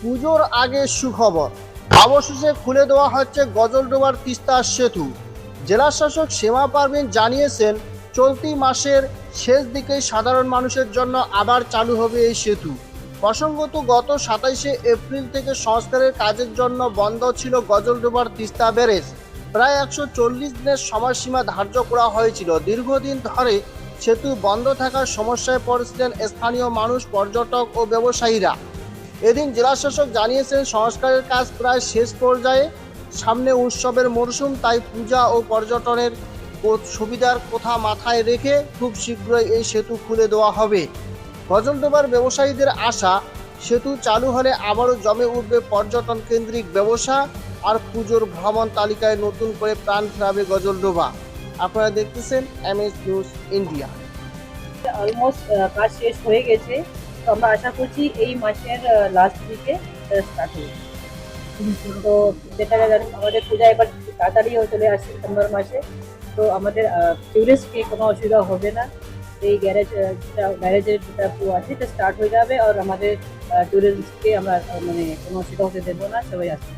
পুজোর আগে সুখবর। অবশেষে খুলে দেওয়া হচ্ছে গজলডোবার তিস্তার সেতু। জেলা শাসক সীমা পারভিন জানিয়েছেন, চলতি মাসের শেষ দিকে সাধারণ মানুষের জন্য আবার চালু হবে এই সেতু। প্রসঙ্গত গত সাতাইশে এপ্রিল থেকে সংস্কারের কাজের জন্য বন্ধ ছিল গজলডোবার তিস্তা ব্যারেজ। প্রায় একশো চল্লিশ দিনের সময়সীমা ধার্য করা হয়েছিল। দীর্ঘদিন ধরে সেতু বন্ধ থাকার সমস্যায় পড়েছিলেন স্থানীয় মানুষ, পর্যটক ও ব্যবসায়ীরা। এদিন জেলাশাসক জানিয়েছেন, সংস্কারের কাজ প্রায় শেষ পর্যায়ে সামনে উৎসবের মরশুম, তাই পূজা ও পর্যটনের সুবিধার কথা মাথায় রেখে খুব শীঘ্রই এই সেতু খুলে দেওয়া হবে। গজলডোবার ব্যবসায়ীদের আশা, সেতু চালু হলে আবারও জমে উঠবে পর্যটন কেন্দ্রিক ব্যবসা আর পুজোর ভ্রমণ তালিকায় নতুন করে প্রাণ ফেরাবে গজলডোবা। আপনারা দেখতেছেন M S news India. Almost কাজ শেষ হয়ে গেছে। তো আমরা আশা করছি এই মাসের লাস্ট উইকে স্টার্ট হবে। তো দেখা যায় আমাদের পূজা এবার তাড়াতাড়ি চলে আসছে সেপ্টেম্বর মাসে। তো আমাদের টুরিস্টকে কোনো অসুবিধা হবে না। এই গ্যারেজ গ্যারেজের যেটা পুরো আছে, এটা স্টার্ট হয়ে যাবে। আর আমাদের টুরিস্টকে আমরা মানে কোনো অসুবিধা হতে দেবো না, সবাই আসবে।